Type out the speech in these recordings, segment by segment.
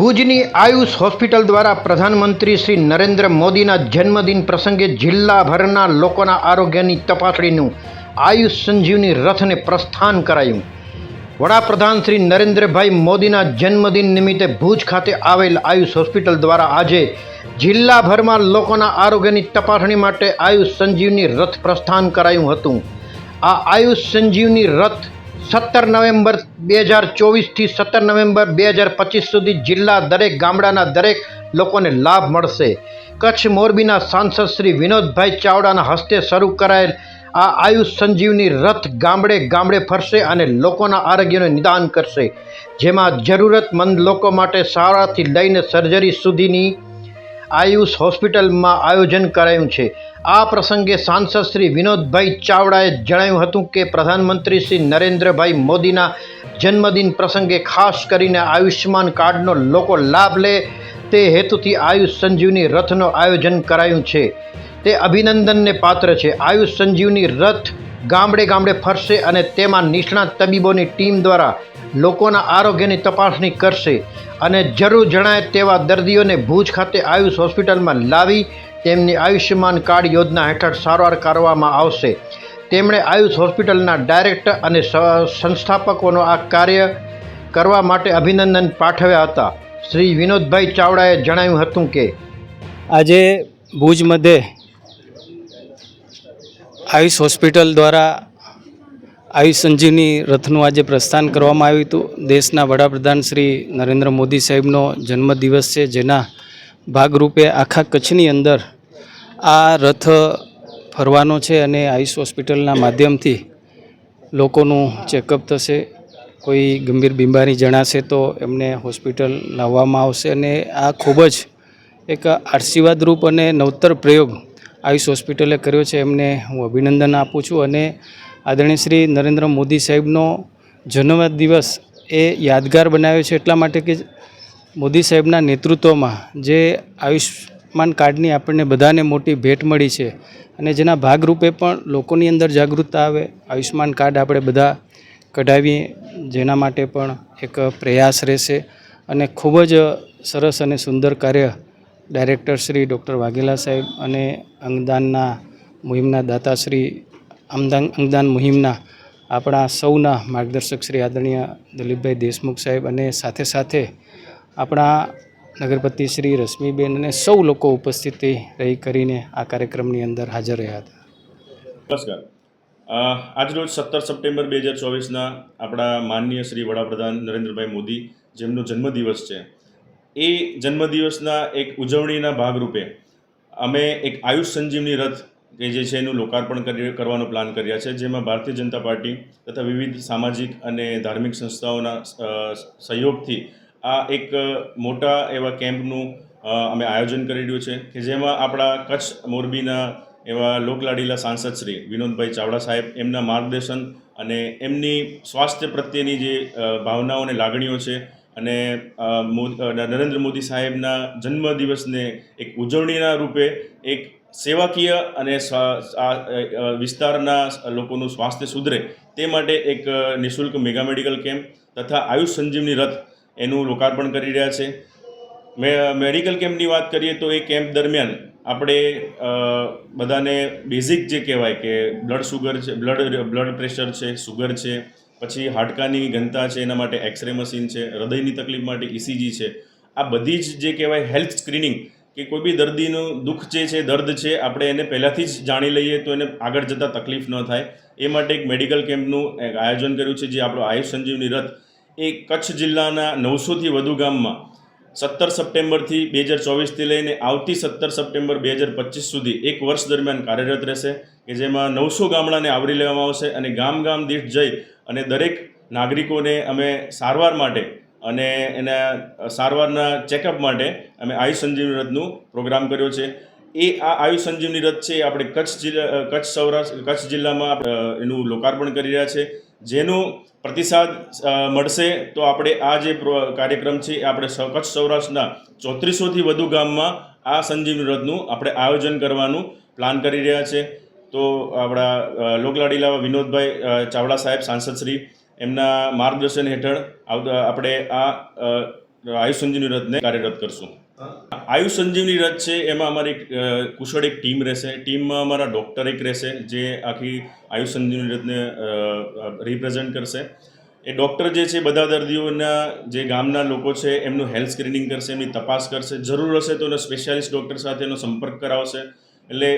ભુજની આયુષ હોસ્પિટલ દ્વારા પ્રધાનમંત્રી શ્રી નરેન્દ્ર મોદીના જન્મદિન પ્રસંગે જિલ્લાભરના લોકોના આરોગ્યની તપાસણીનું આયુષ સંજીવની રથને પ્રસ્થાન કરાયું. વડાપ્રધાન શ્રી નરેન્દ્રભાઈ મોદીના જન્મદિન નિમિત્તે ભુજ ખાતે આવેલ આયુષ હોસ્પિટલ દ્વારા આજે જિલ્લાભરમાં લોકોના આરોગ્યની તપાસણી માટે આયુષ સંજીવની રથ પ્રસ્થાન કરાયું હતું. આ આયુષ સંજીવની રથ સત્તર નવેમ્બર બે હજાર ચોવીસથી સત્તર નવેમ્બર બે હજાર પચીસ સુધી જિલ્લા દરેક ગામડાના દરેક લોકોને લાભ મળશે. કચ્છ મોરબીના સાંસદ શ્રી વિનોદભાઈ ચાવડાના હસ્તે શરૂ કરાયેલ આ આયુષ સંજીવની રથ ગામડે ગામડે ફરશે અને લોકોના આરોગ્યનું નિદાન કરશે. જેમાં જરૂરતમંદ લોકો માટે સારાથી લઈને સર્જરી સુધીની આયુષ હોસ્પિટલમાં આયોજન કરાયું છે. આ પ્રસંગે સાંસદ શ્રી વિનોદભાઈ ચાવડાએ જણાવ્યું હતું કે પ્રધાનમંત્રી શ્રી નરેન્દ્રભાઈ મોદીના જન્મદિન પ્રસંગે ખાસ કરીને આયુષ્યમાન કાર્ડનો લોકો લાભ લે તે હેતુથી આયુષ સંજીવની રથનું આયોજન કરાયું છે. તે અભિનંદનને પાત્ર છે. આયુષ સંજીવની રથ ગામડે ગામડે ફરશે અને તેમાં નિષ્ણાત તબીબોની ટીમ દ્વારા લોકોના આરોગ્યની તપાસણી કરશે અને જરૂર જણાય તેવા દર્દીઓને ભુજ ખાતે આયુષ હોસ્પિટલમાં લાવી તેમની આયુષ્યમાન કાર્ડ યોજના હેઠળ સારવાર કરવામાં આવશે. તેમણે આયુષ હોસ્પિટલના ડાયરેક્ટર અને સંસ્થાપકોનો આ કાર્ય કરવા માટે અભિનંદન પાઠવ્યા હતા. શ્રી વિનોદભાઈ ચાવડાએ જણાવ્યું હતું કે, આજે ભુજ મધ્યે આયુષ હોસ્પિટલ દ્વારા આયુષ સંજીવની રથનું આજે પ્રસ્થાન કરવામાં આવ્યું હતું. દેશના વડાપ્રધાન શ્રી નરેન્દ્ર મોદી સાહેબનો જન્મદિવસ છે. જેના ભાગરૂપે આખા કચ્છની અંદર આ રથ ફરવાનો છે અને આયુષ હોસ્પિટલના માધ્યમથી લોકોનું ચેકઅપ થશે. કોઈ ગંભીર બીમારી જણાશે તો એમને હોસ્પિટલ લાવવામાં આવશે અને આ ખૂબ જ એક આશીર્વાદરૂપ અને નવતર પ્રયોગ આયુષ હોસ્પિટલે કર્યો છે. એમને હું અભિનંદન આપું છું અને આદરણીય શ્રી નરેન્દ્ર મોદી સાહેબનો જન્મદિવસ એ યાદગાર બનાવ્યો છે એટલા માટે કે મોદી સાહેબના નેતૃત્વમાં જે આયુષ્યમાન કાર્ડની આપણને બધાને મોટી ભેટ મળી છે અને જેના ભાગરૂપે પણ લોકોની અંદર જાગૃતતા આવે, આયુષ્યમાન કાર્ડ આપણે બધા કઢાવીએ, જેના માટે પણ એક પ્રયાસ રહેશે અને ખૂબ જ સરસ અને સુંદર કાર્ય ડાયરેક્ટર શ્રી ડૉક્ટર વાઘેલા સાહેબ અને અંગદાનના મુહિમના દાતાશ્રી અમદાન અંગદાન મુહિમના આપણા સૌના માર્ગદર્શક શ્રી આદરણીય દલીપભાઈ દેશમુખ સાહેબ અને સાથે સાથે આપણા નગરપતિ શ્રી રશ્મિબેન અને સૌ લોકો ઉપસ્થિત રહી કરીને આ કાર્યક્રમની અંદર હાજર રહ્યા હતા. નમસ્કાર. આજરોજ સત્તર સપ્ટેમ્બર બે હજાર ચોવીસના આપણા માનનીય શ્રી વડાપ્રધાન નરેન્દ્રભાઈ મોદી જેમનો જન્મદિવસ છે. એ જન્મદિવસના એક ઉજવણીના ભાગરૂપે અમે એક આયુષ સંજીવની રથ કે જે છે એનું લોકાર્પણ કરી, કરવાનો પ્લાન કર્યા છે, જેમાં ભારતીય જનતા પાર્ટી તથા વિવિધ સામાજિક અને ધાર્મિક સંસ્થાઓના સહયોગથી આ એક મોટા એવા કેમ્પનું અમે આયોજન કરી રહ્યું છે કે જેમાં આપણા કચ્છ મોરબીના એવા લોકલાડીલા સાંસદ શ્રી વિનોદભાઈ ચાવડા સાહેબ, એમના માર્ગદર્શન અને એમની સ્વાસ્થ્ય પ્રત્યેની જે ભાવનાઓ અને લાગણીઓ છે અને નરેન્દ્ર મોદી સાહેબના જન્મદિવસને એક ઉજવણીના રૂપે એક સેવાકીય અને વિસ્તારના લોકોનું સ્વાસ્થ્ય સુધરે તે માટે એક નિઃશુલ્ક મેગા મેડિકલ કેમ્પ તથા આયુષ સંજીવની રથ એનું લોકાર્પણ કરી રહ્યા છે. મેડિકલ કેમ્પની વાત કરીએ તો એ કેમ્પ દરમિયાન આપણે બધાને બેઝિક જે કહેવાય કે બ્લડ સુગર છે બ્લડ બ્લડ પ્રેશર છે સુગર છે, પછી હાડકાની ઘનતા છે, એના માટે એક્સરે મશીન છે, હૃદયની તકલીફ માટે ઇસીજી છે. આ બધી જ જે કહેવાય હેલ્થ સ્ક્રીનિંગ કે કોઈ બી દર્દીનું દુઃખ જે છે, દર્દ છે, આપણે એને પહેલાંથી જ જાણી લઈએ તો એને આગળ જતાં તકલીફ ન થાય. એ માટે એક મેડિકલ કેમ્પનું આયોજન કર્યું છે, જે આપણો આયુષ સંજીવની રથ એ કચ્છ જિલ્લાના નવસોથી વધુ ગામમાં સત્તર સપ્ટેમ્બરથી બે હજાર ચોવીસથી લઈને આવતી સત્તર સપ્ટેમ્બર બે હજાર પચીસ સુધી એક વર્ષ દરમિયાન કાર્યરત રહેશે કે જેમાં નવસો ગામડાને આવરી લેવામાં આવશે અને ગામ ગામ દીઠ જઈ અને દરેક નાગરિકોને અમે સારવાર માટે અને એના સારવારના ચેકઅપ માટે અમે આયુષ સંજીવની રથનું પ્રોગ્રામ કર્યો છે. એ આ આયુષ સંજીવની રથ છે આપણે કચ્છ જિલ્લા, કચ્છ સૌરાષ્ટ્ર, કચ્છ જિલ્લામાં એનું લોકાર્પણ કરી રહ્યા છે. જેનો પ્રતિસાદ મળશે તો આપણે આ જે કાર્યક્રમ છે એ આપણે કચ્છ સૌરાષ્ટ્રના ચોત્રીસોથી વધુ ગામમાં આ સંજીવની રથનું આપણે આયોજન કરવાનું પ્લાન કરી રહ્યા છે. તો આપણા લોકલાડીલા વિનોદભાઈ ચાવડા સાહેબ સાંસદ શ્રી એમના માર્ગદર્શન હેઠળ આપણે આ આયુષ સંજીવની રથને કાર્યરત કરશું. આયુષ સંજીવની રથ છે, એમાં અમારી કુશળ એક ટીમ રહેશે. ટીમમાં અમારા ડૉક્ટર એક રહેશે, જે આખી આયુષ સંજીવની રથને રિપ્રેઝેન્ટ કરશે. એ ડૉક્ટર જે છે, બધા દર્દીઓના જે ગામના લોકો છે, એમનું હેલ્થ સ્ક્રીનિંગ કરશે, એમની તપાસ કરશે. જરૂર હશે તો એનો સ્પેશિયાલિસ્ટ ડૉક્ટર સાથે એનો સંપર્ક કરાવશે. એટલે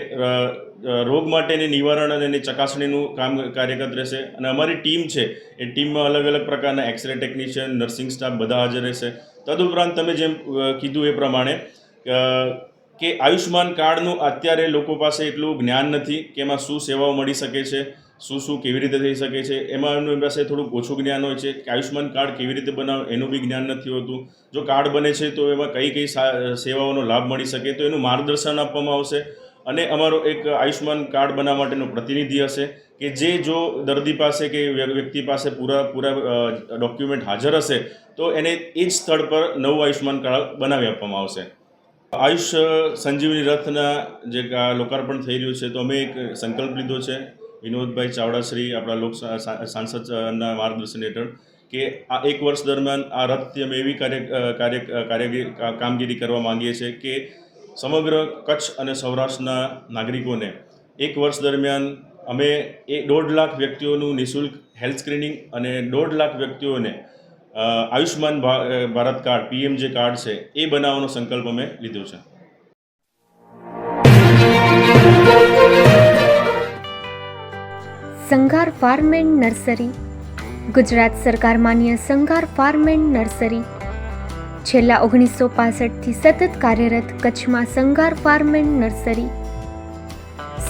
રોગ માટેની નિવારણ અને એની ચકાસણીનું કામ કાર્યરત રહેશે. અને અમારી ટીમ છે, એ ટીમમાં અલગ અલગ પ્રકારના એક્સરે ટેકનિશિયન નર્સિંગ સ્ટાફ બધા હાજર રહેશે. તદુપરાંત તમે જેમ કીધું એ પ્રમાણે કે આયુષ્માન કાર્ડનું અત્યારે લોકો પાસે એટલું જ્ઞાન નથી કે એમાં શું સેવાઓ મળી શકે છે, શું શું કેવી રીતે થઈ શકે છે. એમાં એમની પાસે થોડુંક ઓછું જ્ઞાન હોય છે કે આયુષ્માન કાર્ડ કેવી રીતે બનાવવું એનું બી જ્ઞાન નથી હોતું. જો કાર્ડ બને છે તો એમાં કઈ કઈ સેવાઓનો લાભ મળી શકે તો એનું માર્ગદર્શન આપવામાં આવશે અને અમારો એક આયુષ્માન કાર્ડ બનાવવા માટેનો પ્રતિનિધિ હશે. કે જે જો દર્દી પાસે કે વ્યક્તિ પાસે પૂરા પૂરા ડોક્યુમેન્ટ હાજર હશે, તો એને એ જ સ્થળ પર નવું આયુષ્માન કાર્ડ બનાવી આપવામાં આવશે. આયુષ સંજીવની રથના જે લોકાર્પણ થઈ રહ્યું છે, તો અમે એક સંકલ્પ લીધો છે, વિનોદભાઈ ચાવડાશ્રી આપણા લોક સાંસદના માર્ગદર્શન હેઠળ, કે આ એક વર્ષ દરમિયાન આ રથથી અમે એવી કાર્ય કાર્ય કાર્યગીરી કામગીરી કરવા માંગીએ છીએ કે સમગ્ર કચ્છ અને સૌરાષ્ટ્રના નાગરિકોને એક વર્ષ દરમિયાન અમે એ દોઢ લાખ વ્યક્તિઓનું નિઃશુલ્ક હેલ્થ સ્ક્રીનિંગ અને દોઢ લાખ વ્યક્તિઓને આયુષ્માન ભારત કાર્ડ પીએમ જે કાર્ડ છે, એ બનાવવાનો સંકલ્પ અમે લીધો છે. Sanghar farm and nursery. Gujarat સરકાર માન્ય સંઘાર ફાર્મ એન્ડ નર્સરી. છેલ્લા ઓગણીસો પાસઠથી સતત કાર્યરત કચ્છમાં Sanghar farm and nursery.